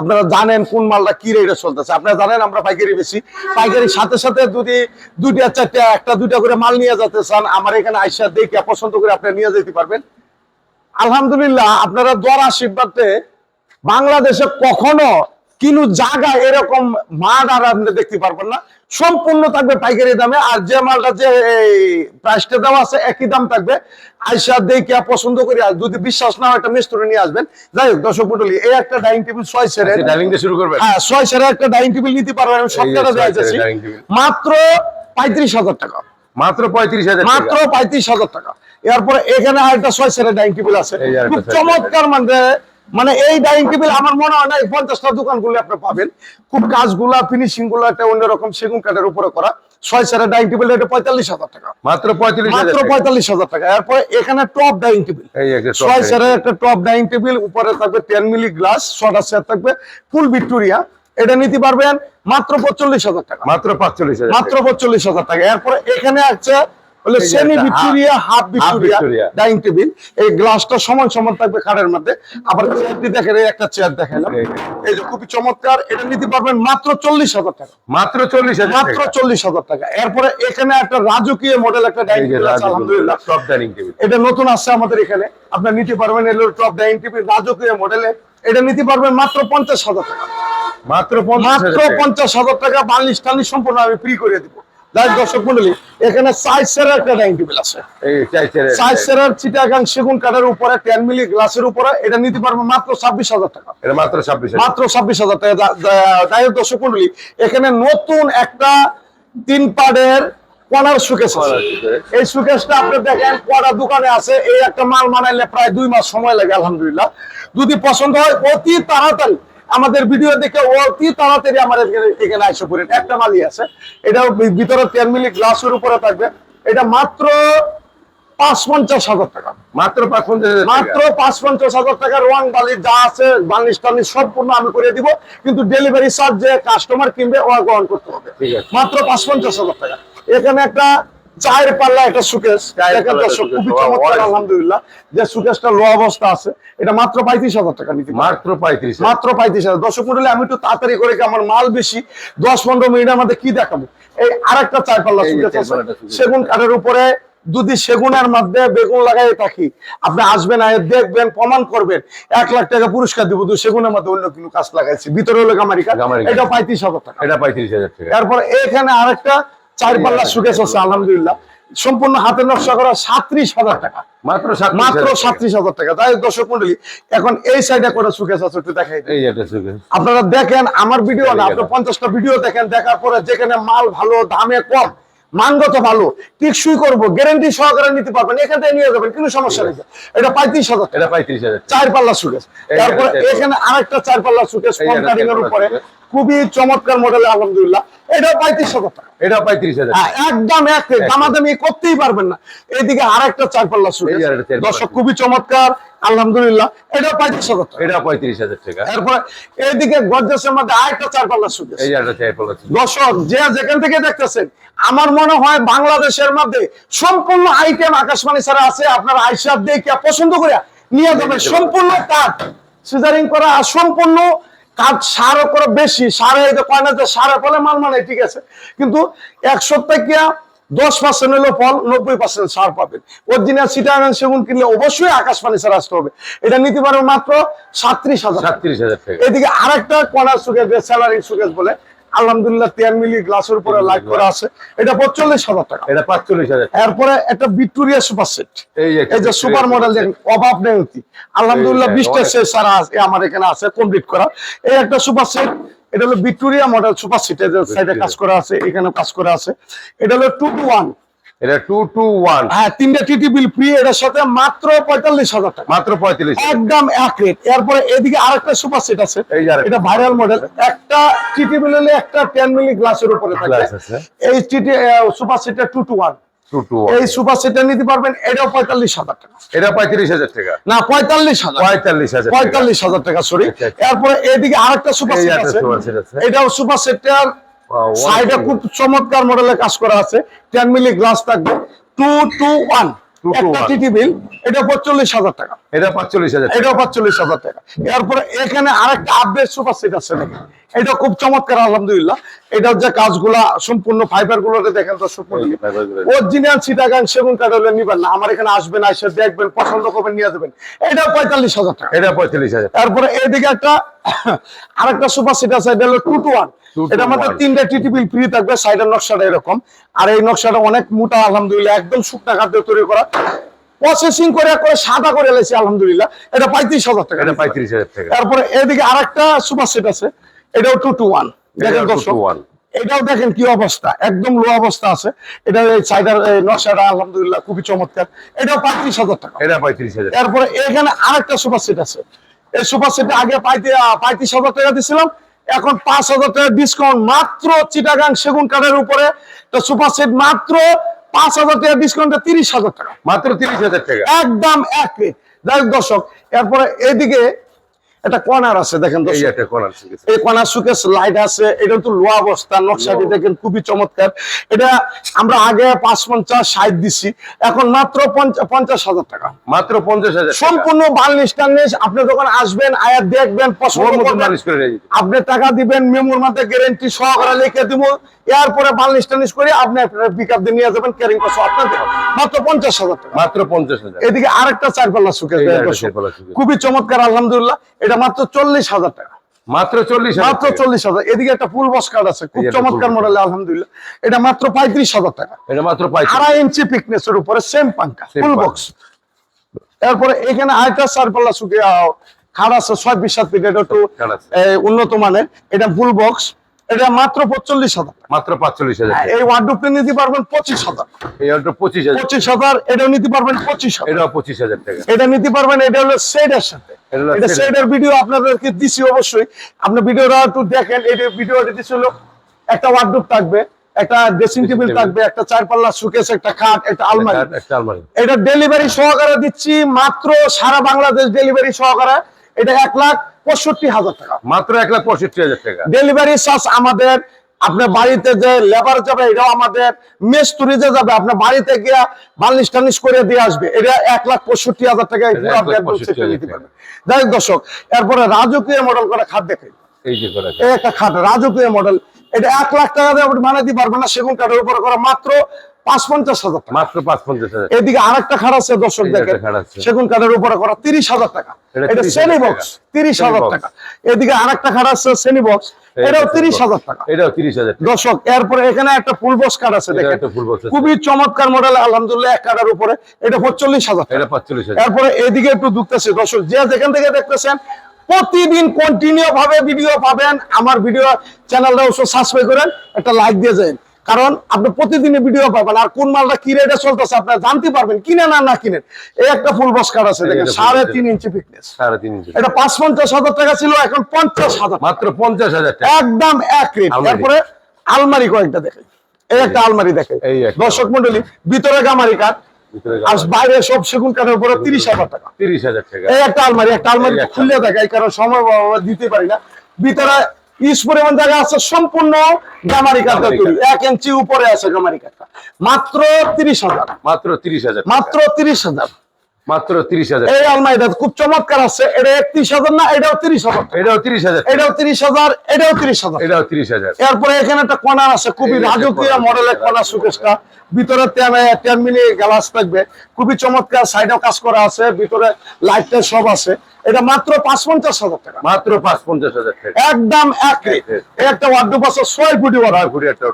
আপনারা জানেন কোন মালটা কি রেটে চলতেছে। আপনারা জানেন আমরা পাইকারি বেশি। পাইকারির সাথে সাথে যদি দুইটা, চারটা, একটা, দুইটা করে মাল নিয়ে যেতে চান, আমার এখানে আইসা দেখে পছন্দ করে আপনি নিয়ে যেতে পারবেন। আলহামদুলিল্লাহ, আপনারা দর আশীর্বাদে বাংলাদেশে কখনো কিনু জায়গা এরকম মাঠ আর আপনি দেখতে পারবেন না। সম্পূর্ণ থাকবে পাইকারি দামে। আর যে মালটা যে প্রাইসটা দেওয়া আছে একই দাম থাকবে। আইসা দেখে পছন্দ করে আর যদি বিশ্বাস না হয় একটা মিস্ত্রি নিয়ে আসবেন। যাই হোক দর্শক মন্ডলী এই একটা ডাইনিং টেবিল ছয় সেরের ডাইনিং দিয়ে শুরু করবেন। হ্যাঁ ছয় সেরের একটা ডাইনিং টেবিল নিতে পারবেন। আমি সব টাকা dining table। মাত্র পঁয়ত্রিশ হাজার টাকা। মাত্র পঁয়ত্রিশ হাজার মাত্র পঁয়ত্রিশ হাজার টাকা। এরপরে এখানে আরেকটা ছয় সেরের ডাইনিং টেবিল আছে। খুব চমৎকার মানে মানে এই ডাইনিং টেবিল আমার মনে হয় না এই পঞ্চাশটা দোকানগুলো আপনি পাবেন। খুব কাজগুলা ফিনিশিংগুলো একটা অন্যরকম সেগুন কাঠের উপরে করা। ছয় সেরের ডাইনিং টেবিল এটা পঁয়তাল্লিশ হাজার টাকা। মাত্র হাজার মাত্র পঁয়তাল্লিশ হাজার টাকা। এরপরে এখানে টপ ডাইনিং টেবিল ছয় সেরের একটা টপ ডাইনিং টেবিল উপরে থাকবে টেন মিলি গ্লাস ছটা চেয়ার থাকবে ফুল ভিক্টোরিয়া এটা নিতে পারবেন মাত্র পঁয়তাল্লিশ হাজার টাকা। মাত্র পাঁচচল্লিশ মাত্র পঁয়তাল্লিশ হাজার টাকা। এরপরে এখানে আছে যে semi Victoria half Victoria. Dining table এই গ্লাসটা সমান সমান থাকবে খাটের মধ্যে। আবার চেয়ারটি দেখেন এই একটা চেয়ার দেখালাম। এই- যে। খুবই চমৎকার এটা নিতে পারবেন মাত্র চল্লিশ হাজার টাকা। মাত্র চল্লিশ মাত্র চল্লিশ হাজার টাকা। এরপরে এখানে একটা রাজকীয় মডেল একটা ডাইনিং টেবিল আছে আলহামদুলিল্লাহ। টপ ডাইনিং টেবিল এটা নতুন আসছে আমাদের এখানে। আপনার নিতে পারবেন এলো টপ ডাইনিং টেবিল রাজকীয় মডেলে এটা নিতে পারবেন মাত্র পঞ্চাশ হাজার টাকা। মাত্র পঞ্চাশ মাত্র হাজার টাকা। পঞ্চাশ হাজার টাকা বার্নিশ টার্নিশ সম্পূর্ণ আমি ফ্রি করে দিব। যাই হোক, দর্শক মন্ডলী এখানে সাইজের একটা ডাইনিং টেবিল আছে। এই চাইছে চিটাগাং সেগুন কাঠের উপরে টেন মিলি গ্লাসের উপরে এটা নিতে পারবে মাত্র ছাব্বিশ হাজার টাকা। এটা মাত্র ছাব্বিশ মাত্র ছাব্বিশ হাজার টাকা। যা- যা- যাই দর্শক মন্ডলী এখানে নতুন একটা তিন পাড়ের কর্নার সুকেস আছে। এই সুকেসটা আপনি দেখেন কটা দোকানে আছে। এই একটা মাল বানাইলে প্রায় দুই মাস সময় লাগে আলহামদুলিল্লাহ। যদি পছন্দ হয় অতি তাড়াতাড়ি আমাদের ভিডিও দেখে অতি তাড়াতাড়ি আমার এখানে আইসে পড়েন? একটা মালি আছে। এটা ভিতরে টেন মিলি গ্লাসের উপরে থাকবে। এটা মাত্র পাঁচ পঞ্চাশ হাজার টাকা। মাত্র পাঁচ পঞ্চাশ মাত্র পাঁচ পঞ্চাশ হাজার টাকার রং বালি যা আছে বালিশ টালিশ সম্পূর্ণ আমি করে দিব। কিন্তু ডেলিভারি চার্জ যে কাস্টমার কিনবে ও গ্রহণ করতে হবে। ঠিক আছে। মাত্র পাঁচ পঞ্চাশ হাজার টাকা। এখানে একটা চায়ের পাল্লা একটা সুকেশ। দেখেন দর্শক, খুবই চমৎকার আলহামদুলিল্লাহ। যে সুকেশটা লো অবস্থা আছে এটা মাত্র পঁয়ত্রিশ হাজার টাকা নিতে মাত্র পঁয়ত্রিশ মাত্র পঁয়ত্রিশ হাজার। দর্শক মন্ডলী আমি একটু তাড়াতাড়ি করে আমার মাল বেশি দশ পনেরো মিনিটের মধ্যে কি দেখাবো? এই আরেকটা চার পাল্লা সুকেশ আছে সেগুন কাঠের উপরে যদি সেগুনের মধ্যে বেগুন লাগাই থাকি আপনি আসবেন আয় দেখবেন প্রমাণ করবেন এক লাখ টাকা পুরস্কার দিব তো সেগুনের মধ্যে অন্য কোনো কাজ লাগাইছি। ভিতরে হলো গামারিকা। এটা পঁয়ত্রিশ হাজার টাকা। এটা পঁয়ত্রিশ হাজার টাকা। তারপর এখানে আরেকটা চার পাল্লা সুকেশ আছে আলহামদুলিল্লাহ। সম্পূর্ণ হাতে নকশা করা সাত্রিশ হাজার টাকা। মাত্র মাত্র সাত্রিশ হাজার টাকা। তাই দর্শক মন্ডলী এখন এই সাইডে করে সুকেশ আছে একটু দেখাই। আপনারা দেখেন আমার ভিডিও না এই আপনি গেল। পঞ্চাশটা ভিডিও দেখেন দেখার পরে যেখানে মাল ভালো দামে কম মানগত ভালো টিকসই করব গ্যারান্টি সহকারে নিতে পারবেন এখান থেকে নিয়ে যাবেন কোনো সমস্যা নেই। এটা পঁয়ত্রিশ হাজার এটা পঁয়ত্রিশ হাজার চার পাল্লা সুকেশ তারপরে এখানে আরেকটা চার পাল্লা সুকেশ কম উপরে। খুবই চমৎকার মডেল আলহামদুলিল্লাহ। এটা পঁয়ত্রিশ হাজার টাকা। এটা পঁয়ত্রিশ হাজার হ্যাঁ, একদম এক দামাদামি করতেই পারবেন না। এইদিকে আরেকটা চার পাল্লা সুকেশ এই চার পাল্লা দর্শক খুবই চমৎকার আলহামদুলিল্লাহ। এটা পঁয়ত্রিশ হাজার টাকা। এটা পঁয়ত্রিশ হাজার টাকা। এরপরে এইদিকে গর্জেসের মধ্যে আরেকটা চার পাল্লা একটা পাল্লা দর্শক যে যেখান থেকে দেখতেছেন আমার মনে হয় বাংলাদেশের মধ্যে সম্পূর্ণ আইটেম আকাশবাণী ছাড়া আছে। আপনার আইসা দেখে পছন্দ করে নিয়ে যাবেন। সম্পূর্ণ কাঠ সিজারিং করা আর সম্পূর্ণ কাঠ সারও করে বেশি সারে যে কয় না যে সারে ফলে মাল মানে ঠিক আছে। কিন্তু এক সপ্তাহ কি দশ পার্সেন্ট হলো ফল নব্বই পার্সেন্ট সার পাবেন। অরিজিনাল সিটাগান সেগুন কিনলে অবশ্যই আকাশ পানি সার আসতে হবে। এটা নিতে পারবে মাত্র সাত্রিশ হাজার সাত্রিশ হাজার এদিকে আরেকটা কর্নার সুকেশ যে স্যালারি সুকেশ বলে আলহামদুলিল্লাহ তেয়ার মিলি গ্লাসের উপরে লাইট করা আছে। এটা পঁয়তাল্লিশ হাজার টাকা। এটা পাঁচচল্লিশ হাজার এরপরে একটা ভিক্টোরিয়া সুপার সেট এই যে সুপার মডেল দেখেন অভাব নেই অতি। আলহামদুলিল্লাহ বিশটা সেট সারা আছে আমার এখানে আছে কমপ্লিট করা এই একটা সুপার সেট এটা হলো ভিক্টোরিয়া মডেল সুপার সেট সাইডে কাজ করা আছে এখানে কাজ করা আছে। এটা হলো টু টু ওয়ান এটা টু টু ওয়ান হ্যাঁ তিনটা টিটি বিল ফ্রি এটার সাথে মাত্র পঁয়তাল্লিশ হাজার টাকা। মাত্র পঁয়ত্রিশ একদম এক রেট এরপরে এদিকে আরেকটা সুপার সেট আছে। এটা ভাইরাল মডেল একটা টিটি একটা টেন মিলি গ্লাসের উপরে থাকে। এই টিটি সুপার সেটটা টু টু ওয়ান এই সুপার সেটটা নিতে পারবেন এটাও পঁয়তাল্লিশ হাজার টাকা। এটা পঁয়ত্রিশ হাজার টাকা। না পঁয়তাল্লিশ হাজার। পঁয়তাল্লিশ হাজার পঁয়তাল্লিশ হাজার টাকা সরি আচ্ছা, আচ্ছা। এরপরে এদিকে আরেকটা সুপার সেট আছে। এটাও সুপার সেটটার সাইডে খুব চমৎকার মডেলের কাজ করা আছে। টেন মিলি গ্লাস থাকবে। টু টু ওয়ান এটা পঁয়তাল্লিশ হাজার টাকা। এটা পাঁচচল্লিশ হাজার এটাও পাঁচচল্লিশ হাজার টাকা। এরপরে এখানে আরেকটা আপডেট সুপার সেট আছে দেখেন। এটা খুব চমৎকার আলহামদুলিল্লাহ। এটার যে কাজগুলা সম্পূর্ণ ফাইবার দেখেন তো সম্পূর্ণ এই অরিজিনাল চিটাগাং সেগুন কাঠ নিবেন না। আমার এখানে আসবেন এসে দেখবেন পছন্দ করবেন নিয়ে যাবেন। এটা পঁয়তাল্লিশ হাজার টাকা। এটা পঁয়তাল্লিশ হাজার তারপরে এদিকে একটা আরেকটা সুপার সেট আছে এটা হলো টু টু ওয়ান এটা আমাদের তিনটা টিটি বিল ফ্রি থাকবে সাইডের নকশাটা এরকম। আর এই নকশাটা অনেক মোটা আলহামদুলিল্লাহ একদম শুকনা কাঠ দিয়ে তৈরি করা। প্রসেসিং করে করে সাদা করে এলেছি আলহামদুলিল্লাহ। এটা পঁয়ত্রিশ হাজার টাকা। এটা পঁয়ত্রিশ হাজার টাকা। তারপরে এদিকে আরেকটা সুপার সেট আছে এটাও টু টু ওয়ান দেখেন দর্শক এটাও দেখেন কি অবস্থা একদম লো অবস্থা আছে। এটা এই সাইডের নকশাটা আলহামদুলিল্লাহ খুবই চমৎকার। এটাও পঁয়ত্রিশ হাজার টাকা। এটা পঁয়ত্রিশ হাজার। তারপরে এখানে আরেকটা সুপার সেট আছে। এই সুপার সেট আগে পাইতে পঁয়ত্রিশ হাজার টাকা দিছিলাম। এখন পাঁচ হাজার টাকা ডিসকাউন্ট মাত্র চিটাগাং সেগুন কাঠের উপরে। তো সুপার সেট মাত্র পাঁচ হাজার টাকা ডিসকাউন্টে তিরিশ হাজার টাকা। মাত্র তিরিশ হাজার টাকা। একদম এক দর্শক এরপরে এদিকে একটা কর্নার আছে দেখেন এই কর্নার সুকেস লাইট আছে এটা তো লো অবস্থা নকশাটি দেখেন খুবই চমৎকার। এটা আমরা আগে পাঁচ পঞ্চাশ ষাট দিছি এখন মাত্র পঞ্চা- পঞ্চাশ হাজার টাকা। মাত্র পঞ্চাশ হাজার সম্পূর্ণ বার্নিশ টার্নিশ আপনি যখন আসবেন আয়াত দেখবেন পছন্দ আপনি টাকা দিবেন মেমোর মধ্যে গ্যারেন্টি সহকারে লিখে দিব। এরপরে বার্নিশ টার্নিশ করে আপনি আপনার পিক আপ দিয়ে নিয়ে যাবেন ক্যারিং কষ্ট আপনাদের মাত্র পঞ্চাশ হাজার টাকা। মাত্র পঞ্চাশ হাজার। এদিকে আরেকটা চার পাল্লা। খুবই চমৎকার আলহামদুলিল্লাহ। এটা মাত্র চল্লিশ হাজার টাকা। মাত্র চল্লিশ মাত্র। চল্লিশ হাজার। এদিকে একটা ফুল বস কার্ড আছে। খুব চমৎকার মডেল আলহামদুলিল্লাহ। এটা মাত্র পঁয়ত্রিশ হাজার টাকা। এটা মাত্র আড়াই ইঞ্চি পিকনেস এর উপরে সেম পাঙ্কা ফুল বক্স তারপরে এখানে আরেকটা সারপাল্লা সুকে খাট আছে ছয় বিশ সাত ফিট এটা একটু উন্নত মানের। এটা ফুল বক্স এটা মাত্র পঁচল্লিশ হাজার। মাত্র পাঁচচল্লিশ হাজার হ্যাঁ, এই ওয়ার্ডরোবটা নিতে পারবেন পঁচিশ হাজার। এই পঁচিশ হাজার। পঁচিশ হাজার এটাও নিতে পারবেন পঁচিশ এটাও পঁচিশ হাজার টাকা। এটা নিতে পারবেন এটা হলো সেডের সাথে। এটা সেডের ভিডিও আপনাদেরকে দিছি অবশ্যই। আপনি ভিডিওটা একটু দেখেন এই ভিডিওটা একটা ওয়ার্ডরোব থাকবে একটা ড্রেসিং টেবিল থাকবে একটা চার পাল্লা সুকেস একটা খাট একটা আলমারি। একটা- একটা আলমারি। এটা ডেলিভারি সহকারে দিচ্ছি মাত্র সারা বাংলাদেশ ডেলিভারি সহকারে। এটা এক লাখ পঁয়ষট্টি হাজার টাকা। মাত্র এক লাখ পঁয়ষট্টি হাজার টাকা। ডেলিভারি চার্জ আমাদের আপনার বাড়িতে যে লেবার যাবে এটাও আমাদের মেস্তুরি যে যাবে আপনার বাড়িতে গিয়ে বার্নিশ টার্নিশ করে দিয়ে আসবে। এটা এক লাখ পঁয়ষট্টি হাজার টাকা। পারবে যাই হোক দর্শক এরপরে রাজকীয় মডেল করে খাট দেখে একটা খাট রাজকীয় মডেল এটা এক লাখ টাকা দিয়ে আপনি বানাতে পারবেন না সেগুন কাঠের উপরে করা মাত্র হাজার টাকা। মাত্র পাঁচ হাজার। এদিকে আরেকটা খাট আছে দর্শক দেখেন একটা খাট আছে। সেগুন কাঠের উপরে করা তিরিশ হাজার টাকা। এটা এটা 30,000 শ্রেণি বক্স তিরিশ হাজার টাকা। এদিকে আরেকটা খাট আছে শ্রেণি বক্স এটাও তিরিশ হাজার টাকা। এটাও তিরিশ হাজার দর্শক এরপরে এখানে একটা ফুল বক্স কার্ড আছে দেখেন। একটা full box আছে। খুবই চমৎকার মডেল আলহামদুলিল্লাহ এক কার্ডের উপরে। এটা পঁয়তাল্লিশ হাজার এটা এরপরে এদিকে একটু ঢুকতেছে দর্শক যে যেখান থেকে দেখতেছেন প্রতিদিন কন্টিনিউ ভাবে ভিডিও পাবেন। আমার ভিডিও চ্যানেলটা অবশ্যই সাবস্ক্রাইব করেন একটা লাইক দিয়ে যান কারণ আপনি প্রতিদিনই ভিডিও পাবেন। আর কোন মালটা কি রেটে চলতেছে আপনারা জানতে পারবেন কিনে না না কিনেন। এই একটা ফুল কার্ড আছে দেখেন সাড়ে তিন ইঞ্চি ফিটনেস সাড়ে তিন ইঞ্চি এটা পাঁচ পঞ্চাশ হাজার টাকা ছিল এখন পঞ্চাশ হাজার মাত্র পঞ্চাশ হাজার টাকা। একদম এক রেট তারপরে আলমারি কয়েকটা দেখে এই একটা আলমারি দেখেন। দর্শক মন্ডলী ভিতরে গামারি কাঠ আর বাইরে সব সেগুন কাঠের উপরে তিরিশ হাজার টাকা। তিরিশ হাজার টাকা। এই একটা আলমারি একটা আলমারি। খুললে থাকে এই কারণ সময় দিতে পারি না। ভিতরে ইস পরিমাণ জায়গা আছে সম্পূর্ণ গামারি কাঠটা তৈরি। এক ইঞ্চি উপরে আছে গামারি কাঠটা। মাত্র তিরিশ হাজার। মাত্র তিরিশ হাজার মাত্র তিরিশ হাজার। মাত্র তিরিশ হাজার। এই আলমারিটা খুব চমৎকার আছে। এটা একত্রিশ হাজার না এটাও তিরিশ হাজার? এটাও তিরিশ হাজার। এটাও তিরিশ হাজার এটাও তিরিশ হাজার। এটাও তিরিশ হাজার। এরপরে এখানে একটা কর্নার আছে খুবই এই একটা রাজকীয় মডেলের কর্নার সুকেশটা। ভিতরে টেন গ্লাস থাকবে। খুবই চমৎকার সাইডেও কাজ করা আছে ভিতরে লাইট সব আছে। এটা মাত্র পাঁচ পঞ্চাশ হাজার টাকা। মাত্র পাঁচ পঞ্চাশ হাজার টাকা। একদম এক। এই একটা ওয়ার্ডরোব আছে ছয় ফুটি ওয়ার্ডরোব ঘুরে একটা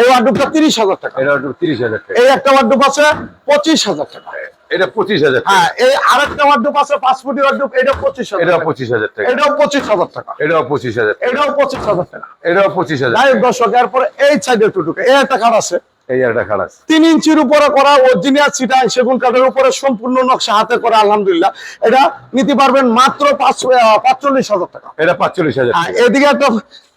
এই ওয়ার্ডরোবটা তিরিশ হাজার টাকা। এটা তিরিশ হাজার টাকা। এই একটা ওয়ার্ডরোব আছে পঁচিশ হাজার টাকা। এটা পঁচিশ হাজার টাকা। হ্যাঁ এই আরেকটা মাধ্যম আছে পাঁচ ফুটি ওয়ার্ডরোব এটা পঁচিশ হাজার এটা। পঁচিশ হাজার টাকা। এটাও পঁচিশ হাজার টাকা। এটাও পঁচিশ হাজার এটাও পঁচিশ হাজার টাকা। এটাও পঁচিশ হাজার দর্শক এরপরে এই সাইডের টুটুকে এই একটা কার আছে। এই একটা তিন ইঞ্চির উপরে করা অরিজিনাল সিটাং সেগুন কাঠের উপরে সম্পূর্ণ নকশা হাতে করা আলহামদুলিল্লাহ। এটা নিতে পারবেন মাত্র পাঁচচল্লিশ হাজার টাকা। এটা পাঁচচল্লিশ হাজার আর এদিকে একটা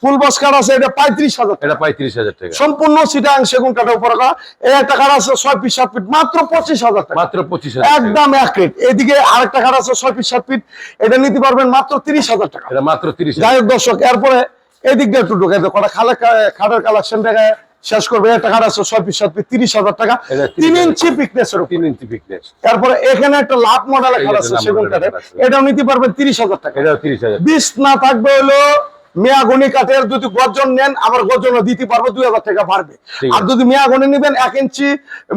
ফুল বস কাঠ আছে এটা পঁয়ত্রিশ হাজার এটা পঁয়ত্রিশ হাজার টাকা। সম্পূর্ণ সিটাং সেগুন কাঠের উপরে করা। এই একটা কাঠ আছে ছয় ফিট সাত ফিট মাত্র পঁচিশ হাজার টাকা। মাত্র পঁচিশ হাজার একদম এক রেট এদিকে আরেকটা কাঠ আছে ছয় ফিট সাত ফিট এটা নিতে পারবেন মাত্র তিরিশ হাজার টাকা। এটা মাত্র তিরিশ যাই হোক দর্শক এরপরে এদিক দিয়ে একটু ঢুকে দেয় কটা খালে খাটের কালেকশন দেখে শেষ করবে। একটা কাঠ আছে ছয় পিস সাত পিস তিরিশ হাজার টাকা। তিন ইঞ্চি ফিকনেস এর তিন ইঞ্চি ফিকনেস তারপরে এখানে একটা লাভ মডেল আছে সেগুন কাঠের এটাও নিতে পারবেন তিরিশ হাজার টাকা। এটাও তিরিশ হাজার। বিশ না থাকবে হলো মেয়াগুনি কাঠের যদি গর্জন নেন আবার গর্জনও দিতে পারব দুই হাজার টাকা পারবে আর যদি মেয়াগুনি নিবেন এক ইঞ্চি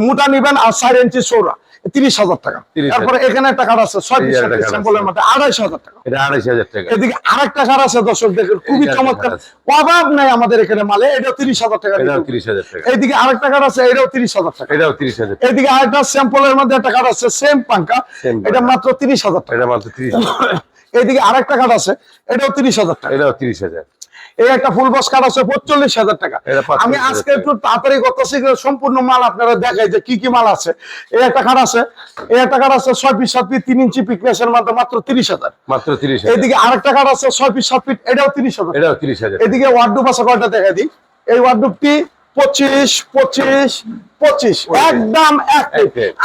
মোটা নিবেন আর চার ইঞ্চি চৌড়া তিরিশ হাজার টাকা। তারপরে এখানে একটা কাঠ আছে ছয়। স্যাম্পলের মধ্যে আড়াইশো হাজার টাকা। এটা আড়াইশ হাজার টাকা। এদিকে আরেকটা কাঠ আছে দর্শক দেখেন খুবই চমৎকার। অভাব নাই আমাদের এখানে মালে এটাও তিরিশ হাজার টাকা এটাও তিরিশ হাজার টাকা। আরেকটা কাঠ আছে এটাও তিরিশ হাজার টাকা। এটাও তিরিশ হাজার এইদিকে আরেকটা স্যাম্পলের মধ্যে একটা কাঠ আছে সেম পাঙ্কা এটা মাত্র তিরিশ হাজার টাকা। এটা মাত্র তিরিশ হাজার এইদিকে আরেকটা কাঠ আছে এটাও তিরিশ হাজার টাকা। এটাও তিরিশ হাজার। এই একটা ফুল বক্স কাঠ আছে পঁচল্লিশ হাজার টাকা। আমি আজকে একটু তাড়াতাড়ি করতেছি সম্পূর্ণ মাল আপনারা দেখাই যে কি কি মাল আছে। এই একটা কাঠ আছে এই একটা কাঠ আছে ছয় পিস সাত পিস তিন ইঞ্চি পিকনেসের মাত্র তিরিশ হাজার। মাত্র তিরিশ হাজার। এইদিকে আরেকটা কাঠ আছে ছয় পিস সাত ফিট এটাও তিরিশ হাজার। এটাও তিরিশ হাজার। এদিকে ওয়ার্ডুপ আছে কয়টা দেখা দিই। এই পঁচিশ পঁচিশ পঁচিশ একদম এক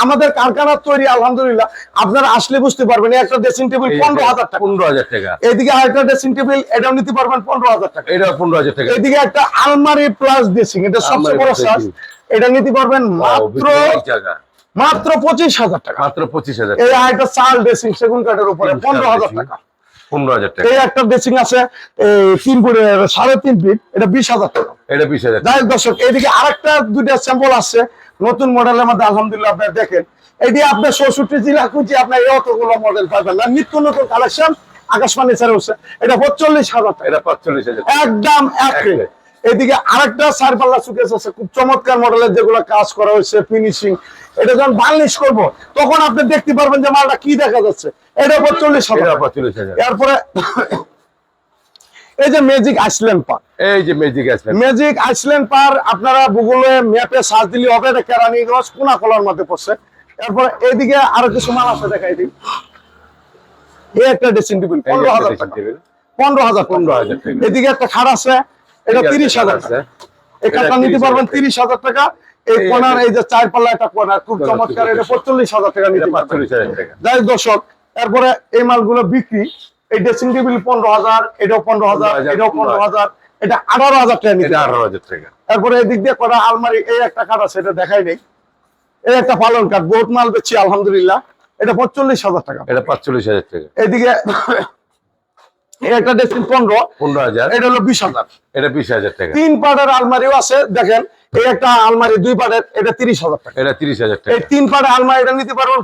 আমাদের কারখানার তৈরি আলহামদুলিল্লাহ। আপনারা আসলে বুঝতে পারবেন একটা ড্রেসিং টেবিল পনেরো হাজার টাকা। পনেরো হাজার টাকা। এইদিকে আরেকটা ড্রেসিং টেবিল এটাও নিতে পারবেন পনেরো হাজার টাকা। এটা পনেরো হাজার টাকা। এদিকে একটা আলমারি প্লাস ড্রেসিং এটা সবচেয়ে বড় dressing। এটা নিতে পারবেন মাত্র মাত্র পঁচিশ হাজার টাকা। মাত্র পঁচিশ হাজার এই আরেকটা চাল ড্রেসিং সেগুন কাঠের উপরে পনেরো হাজার টাকা। পনেরো হাজার টাকা। এই একটা ড্রেসিং আছে তিন ফুট সাড়ে তিন ফিট এটা বিশ হাজার টাকা। এটা বিশ হাজার যাই দর্শক এদিকে আরেকটা দুইটা স্যাম্পল আছে নতুন মডেলের মধ্যে আলহামদুলিল্লাহ আপনারা দেখেন। এটি আপনার ষষ্ঠী জেলা খুঁজে আপনার এই অতগুলো মডেল পাবেন না। নিত্য নতুন কালেকশন আকাশবাণী স্যার হচ্ছে এটা পঁচল্লিশ হাজার এটা হাজার একদম এক এক এদিকে আরেকটা সারপাল্লা সুকেস আছে খুব চমৎকার মডেলের যেগুলো কাজ করা হয়েছে ফিনিশিং এটা যখন বার্নিশ করব তখন আপনি দেখতে পারবেন যে মালটা কি দেখা যাচ্ছে। এটা পঁচল্লিশ হাজার। এটা টাকা। পাঁচচল্লিশ হাজার। এরপরে এই যে ম্যাজিক আইসল্যান্ড পার্ক এই যে ম্যাজিক আছে ম্যাজিক আইসল্যান্ড পার আপনারা গুগলে ম্যাপে সার্চ দিলে হবে এটা কেরানীগঞ্জ কোনা কলার মধ্যে পড়ছে। এরপর এদিকে আরও কিছু মাল আছে দেখাই দিই। এই একটা ড্রেসিং টেবিল পনেরো হাজার। পনেরো হাজার পনেরো পনেরো হাজার এদিকে একটা খাট আছে এটা তিরিশ হাজার। এই খাটটা নিতে পারবেন। তিরিশ হাজার টাকা। এই কোনার এই যে চার পাল্লা একটা কোনার খুব চমৎকার এটা। পঁয়তাল্লিশ হাজার টাকা নিতে পারবেন। যাই দর্শক এরপরে এই মালগুলো বিক্রি এই ড্রেসিং টেবিল পনেরো হাজার এটাও পনেরো হাজার এটাও পনেরো হাজার। এটা আঠারো হাজার টাকা নিতে আঠারো হাজার টাকা। তারপরে এদিক দিয়ে করা আলমারি এই একটা কাঠ আছে এটা দেখাই নেই। এই একটা পালন কাঠ বহুত মাল বেচছি আলহামদুলিল্লাহ। এটা পঁয়তাল্লিশ হাজার টাকা। এটা পাঁচচল্লিশ হাজার টাকা। এদিকে একটা ডেসিন পনেরো পনেরো হাজার। এটা হলো বিশ হাজার। এটা বিশ হাজার টাকা। তিন পাটের আলমারিও আছে দেখেন এই একটা আলমারি দুই পাটের এটা তিরিশ হাজার টাকা এটা তিরিশ হাজার এই টাকা তিন পাটের আলমারিটা নিতে পারবেন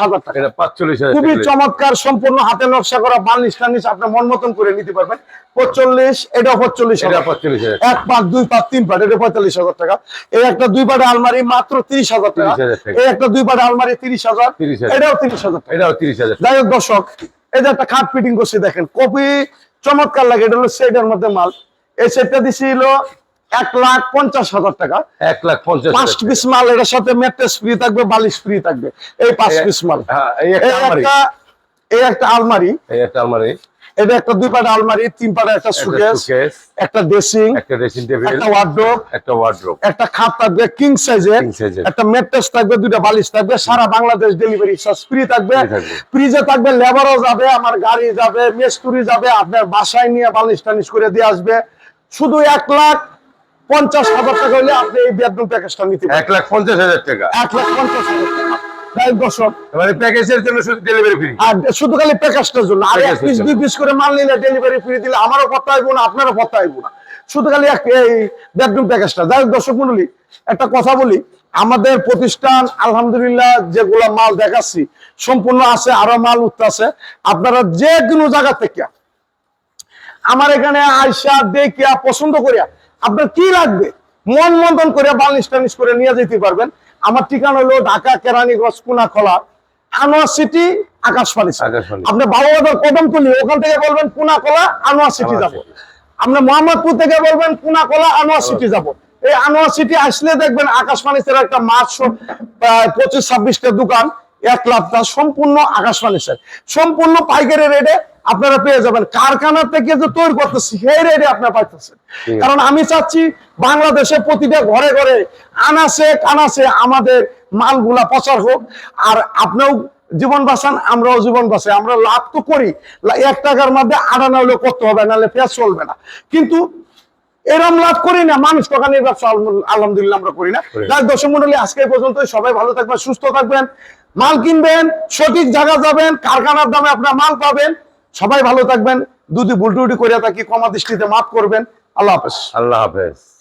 হাজার টাকা এটা পাঁচচল্লিশ হাজার খুবই চমৎকার সম্পূর্ণ হাতে নকশা করা বার্নিশ টার্নিশ আপনি মন মতন করে নিতে পারবেন পঁয়তাল্লিশ এটা হাজার হাজার এক পাঁচ দুই পাঁচ তিন পাট এটা পঁয়তাল্লিশ হাজার টাকা এই একটা দুই পাটে আলমারি মাত্র তিরিশ হাজার টাকা এই একটা দুই পাটে আলমারি তিরিশ হাজার এটাও তিরিশ হাজার টাকা এটাও তিরিশ হাজার যাই হোক দর্শক এই যে একটা খাট ফিটিং করছি দেখেন কপি চমৎকার লাগে এটা হলো সেটের মধ্যে মাল এই সেটটা দিছি হলো এক লাখ পঞ্চাশ হাজার টাকা। এক লাখ পঞ্চাশ পাঁচ পিস মাল এটার সাথে ম্যাট্রেস ফ্রি থাকবে বালিশ ফ্রি থাকবে। এই পাঁচ পিস মাল। হ্যাঁ, এই একটা আলমারি। এই একটা আলমারি। এটা একটা দুই পাটে আলমারি তিন পাটে একটা সুকেস একটা ড্রেসিং একটা ড্রেসিং টেবিল একটা ওয়ার্ড্রোব একটা ওয়ার্ড্রোব একটা খাট থাকবে কিং সাইজের একটা মেট্রেস থাকবে দুইটা বালিশ থাকবে সারা বাংলাদেশ ডেলিভারি ফ্রি থাকবে। ফ্রিজে থাকবে। লেবারও যাবে আমার গাড়ি যাবে মেস্তুরি যাবে আপনার বাসায় নিয়ে বালিশ টালিশ করে দিয়ে আসবে। শুধু এক লাখ পঞ্চাশ হাজার টাকা হলে আপনি এই বেডরুম প্যাকেজটা নিতে এক লাখ পঞ্চাশ হাজার টাকা। এক লাখ পঞ্চাশ হাজার টাকা। তাই দর্শক প্যাকেজের জন্য শুধু ডেলিভারি ফ্রি আর শুধু খালি প্যাকেজটার জন্য। আর এক পিস দুই পিস করে মাল নিলে ডেলিভারি ফ্রি দিলে আমারও পত্তা আইবো না আপনারও পত্তা আইবো না। শুধু খালি এক এই বেডরুম প্যাকেজটা। যাই হোক দর্শক মন্ডলী একটা কথা বলি। আমাদের প্রতিষ্ঠান আলহামদুলিল্লাহ যেগুলা মাল দেখাচ্ছি সম্পূর্ণ আছে আরও মাল উঠতেছে আপনারা যে কোনো জায়গা থেকে আমার এখানে আইসা দেখিয়া পছন্দ করিয়া আপনার কি লাগবে? মন মন্দন করে বালিশ টানিশ করে নিয়ে যেতে পারবেন। আমার ঠিকানা হলো ঢাকা কেরানীগঞ্জ কুনাখলা আনোয়ার সিটি আকাশবাণী। আপনি বাবাবাদের কদম তুলি ওখান থেকে বলবেন কুনাকলা আনোয়ার সিটি যাব। আপনি মোহাম্মদপুর থেকে বলবেন কুনাকলা আনোয়ার সিটি যাব। এই আনোয়ার সিটি আসলে দেখবেন আকাশবাণী স্যার একটা মাছ পঁচিশ ছাব্বিশটা দোকান এক লাখটা সম্পূর্ণ আকাশবাণী স্যার সম্পূর্ণ পাইকারি রেটে আপনারা পেয়ে যাবেন। কারখানা থেকে যে তৈরি করতেছি সেই রেটে আপনারা পাইতেছেন। কারণ আমি চাচ্ছি বাংলাদেশে প্রতিটা ঘরে ঘরে আনাসে কানাসে আমাদের মালগুলা প্রচার হোক। আর আপনিও জীবন বাঁচান আমরাও জীবন বাঁচে আমরা লাভ তো করি। এক টাকার মধ্যে আড়া না হলে করতে হবে নাহলে পেঁয়াজ চলবে না। কিন্তু এরম লাভ করি না মানুষ দোকানে ব্যবসা আলহামদুলিল্লাহ আমরা করি না। দর্শক মন্ডলী আজকে পর্যন্ত সবাই ভালো থাকবেন সুস্থ থাকবেন। মাল কিনবেন সঠিক জায়গা যাবেন কারখানার দামে আপনার মাল পাবেন। সবাই ভালো থাকবেন। দুটি বুলটুটি করিয়া থাকি কমা দৃষ্টিতে মাফ করবেন। আল্লাহ হাফেজ। আল্লাহ হাফেজ।